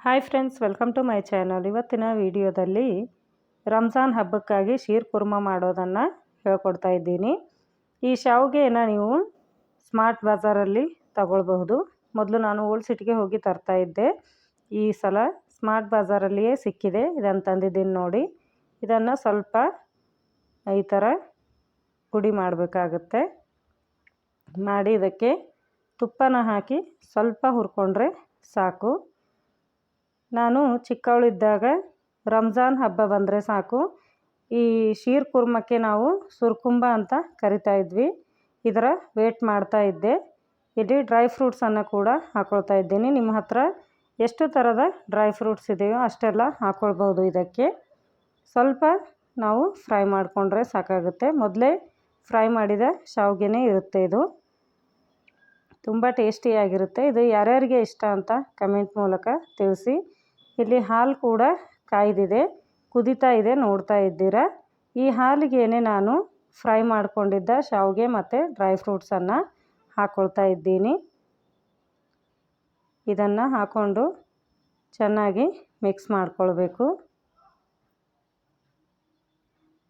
Hi friends, welcome to my channel. ಇವತ್ತಿನ ವಿಡಿಯೋದಲ್ಲಿ Ramzan ಹಬ್ಬಕ್ಕಾಗಿ sheer kurma ಮಾಡೋದನ್ನು ಹೇಳ್ಕೊಡ್ತಾ ಇದ್ದೀನಿ. ಈ ಶಾವಿಗೆನ ನೀವು ಸ್ಮಾರ್ಟ್ ಬಜಾರಲ್ಲಿ ತಗೊಳ್ಬಹುದು. ಮೊದಲು ನಾನು ಓಲ್ಡ್ ಸಿಟಿಗೆ ಹೋಗಿ ತರ್ತಾ ಇದ್ದೆ. ಈ ಸಲ ಸ್ಮಾರ್ಟ್ ಬಜಾರಲ್ಲಿಯೇ ಸಿಕ್ಕಿದೆ. ಇದನ್ನು ತಂದಿದ್ದೀನಿ ನೋಡಿ. ಇದನ್ನು ಸ್ವಲ್ಪ ಈ ಥರ ಪುಡಿ ಮಾಡಬೇಕಾಗುತ್ತೆ. ಮಾಡಿ ಇದಕ್ಕೆ ತುಪ್ಪನ ಹಾಕಿ ಸ್ವಲ್ಪ ಹುರ್ಕೊಂಡ್ರೆ ಸಾಕು. ನಾನು ಚಿಕ್ಕವಳಿದ್ದಾಗ ರಂಜಾನ್ ಹಬ್ಬ ಬಂದರೆ ಸಾಕು. ಈ ಶೀರ್ ಕುರ್ಮಕ್ಕೆ ನಾವು ಸುರ್ಕುಂಬ ಅಂತ ಕರಿತಾ ಇದ್ವಿ. ಇದರ ವೇಟ್ ಮಾಡ್ತಾ ಇದ್ದೆ. ಇಲ್ಲಿ ಡ್ರೈ ಫ್ರೂಟ್ಸನ್ನು ಕೂಡ ಹಾಕ್ಕೊಳ್ತಾ ಇದ್ದೀನಿ. ನಿಮ್ಮ ಹತ್ರ ಎಷ್ಟು ಥರದ ಡ್ರೈ ಫ್ರೂಟ್ಸ್ ಇದೆಯೋ ಅಷ್ಟೆಲ್ಲ ಹಾಕ್ಕೊಳ್ಬೋದು ಇದಕ್ಕೆ. ಸ್ವಲ್ಪ ನಾವು ಫ್ರೈ ಮಾಡಿಕೊಂಡ್ರೆ ಸಾಕಾಗುತ್ತೆ. ಮೊದಲೇ ಫ್ರೈ ಮಾಡಿದ ಶಾವಿಗೆನೇ ಇರುತ್ತೆ ಇದು. ತುಂಬ ಟೇಸ್ಟಿಯಾಗಿರುತ್ತೆ. ಇದು ಯಾರ್ಯಾರಿಗೆ ಇಷ್ಟ ಅಂತ ಕಮೆಂಟ್ ಮೂಲಕ ತಿಳಿಸಿ. ಇಲ್ಲಿ ಹಾಲು ಕೂಡ ಕಾಯ್ದಿದೆ, ಕುದಿತಾ ಇದೆ, ನೋಡ್ತಾ ಇದ್ದೀರಾ? ಈ ಹಾಲಿಗೇನೆ ನಾನು ಫ್ರೈ ಮಾಡಿಕೊಂಡಿದ್ದ ಶಾವಿಗೆ ಮತ್ತು ಡ್ರೈ ಫ್ರೂಟ್ಸನ್ನು ಹಾಕ್ಕೊಳ್ತಾ ಇದ್ದೀನಿ. ಇದನ್ನು ಹಾಕ್ಕೊಂಡು ಚೆನ್ನಾಗಿ ಮಿಕ್ಸ್ ಮಾಡಿಕೊಳ್ಬೇಕು.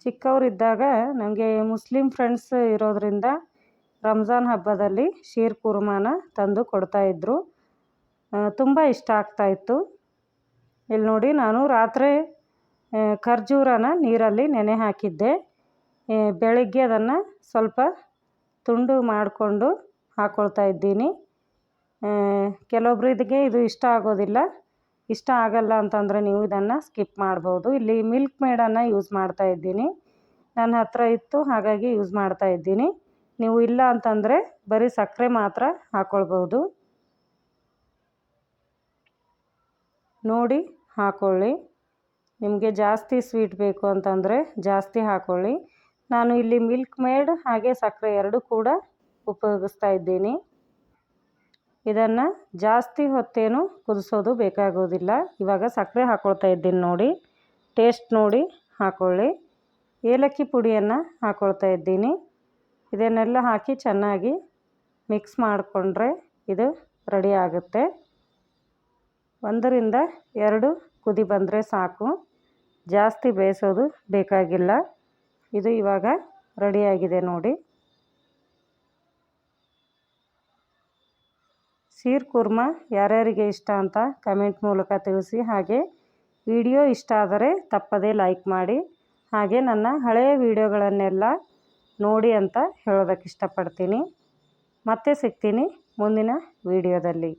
ಚಿಕ್ಕವರಿದ್ದಾಗ ನನಗೆ ಮುಸ್ಲಿಂ ಫ್ರೆಂಡ್ಸ್ ಇರೋದರಿಂದ ರಂಜಾನ್ ಹಬ್ಬದಲ್ಲಿ ಶೀರ್ ಕುರ್ಮಾನ ತಂದು ಕೊಡ್ತಾಯಿದ್ರು ತುಂಬ ಇಷ್ಟ ಆಗ್ತಾಯಿತ್ತು ಇಲ್ಲಿ ನೋಡಿ ನಾನು ರಾತ್ರಿ ಖರ್ಜೂರನ ನೀರಲ್ಲಿ ನೆನೆ ಹಾಕಿದ್ದೆ. ಬೆಳಗ್ಗೆ ಅದನ್ನು ಸ್ವಲ್ಪ ತುಂಡು ಮಾಡಿಕೊಂಡು ಹಾಕ್ಕೊಳ್ತಾ ಇದ್ದೀನಿ. ಕೆಲವೊಬ್ಬರಿಗೆ ಇದು ಇಷ್ಟ ಆಗೋದಿಲ್ಲ. ಇಷ್ಟ ಆಗಲ್ಲ ಅಂತಂದರೆ ನೀವು ಇದನ್ನು ಸ್ಕಿಪ್ ಮಾಡ್ಬೋದು. ಇಲ್ಲಿ ಮಿಲ್ಕ್ ಮೇಡನ್ನು ಯೂಸ್ ಮಾಡ್ತಾ ಇದ್ದೀನಿ. ನನ್ನ ಹತ್ರ ಇತ್ತು, ಹಾಗಾಗಿ ಯೂಸ್ ಮಾಡ್ತಾ ಇದ್ದೀನಿ. ನೀವು ಇಲ್ಲ ಅಂತಂದರೆ ಬರೀ ಸಕ್ಕರೆ ಮಾತ್ರ ಹಾಕ್ಕೊಳ್ಬೋದು ನೋಡಿ ಹಾಕ್ಕೊಳ್ಳಿ ನಿಮಗೆ ಜಾಸ್ತಿ ಸ್ವೀಟ್ ಬೇಕು ಅಂತಂದರೆ ಜಾಸ್ತಿ ಹಾಕ್ಕೊಳ್ಳಿ ನಾನು ಇಲ್ಲಿ ಮಿಲ್ಕ್ ಮೇಡ್ ಹಾಗೆ ಸಕ್ಕರೆ ಎರಡು ಕೂಡ ಉಪಯೋಗಿಸ್ತಾ ಇದ್ದೀನಿ. ಇದನ್ನು ಜಾಸ್ತಿ ಹೊತ್ತೇನು ಕುದಿಸೋದು ಬೇಕಾಗೋದಿಲ್ಲ. ಇವಾಗ ಸಕ್ಕರೆ ಹಾಕ್ಕೊಳ್ತಾ ಇದ್ದೀನಿ ನೋಡಿ. ಟೇಸ್ಟ್ ನೋಡಿ ಹಾಕ್ಕೊಳ್ಳಿ ಏಲಕ್ಕಿ ಪುಡಿಯನ್ನು ಹಾಕ್ಕೊಳ್ತಾ ಇದ್ದೀನಿ. ಇದನ್ನೆಲ್ಲ ಹಾಕಿ ಚೆನ್ನಾಗಿ ಮಿಕ್ಸ್ ಮಾಡಿಕೊಂಡ್ರೆ ಇದು ರೆಡಿ ಆಗುತ್ತೆ. ಒಂದರಿಂದ ಎರಡು ಕುದಿ ಬಂದರೆ ಸಾಕು. ಜಾಸ್ತಿ ಬೇಯಿಸೋದು ಬೇಕಾಗಿಲ್ಲ. ಇದು ಇವಾಗ ರೆಡಿಯಾಗಿದೆ ನೋಡಿ. ಸೀರ್ ಕುರ್ಮ ಯಾರ್ಯಾರಿಗೆ ಇಷ್ಟ ಅಂತ ಕಮೆಂಟ್ ಮೂಲಕ ತಿಳಿಸಿ. ಹಾಗೆ ವಿಡಿಯೋ ಇಷ್ಟ ಆದರೆ ತಪ್ಪದೇ ಲೈಕ್ ಮಾಡಿ. ಹಾಗೆ ನನ್ನ ಹಳೆಯ ವಿಡಿಯೋಗಳನ್ನೆಲ್ಲ ನೋಡಿ ಅಂತ ಹೇಳೋದಕ್ಕೆ ಇಷ್ಟಪಡ್ತೀನಿ. ಮತ್ತೆ ಸಿಗ್ತೀನಿ ಮುಂದಿನ ವಿಡಿಯೋದಲ್ಲಿ.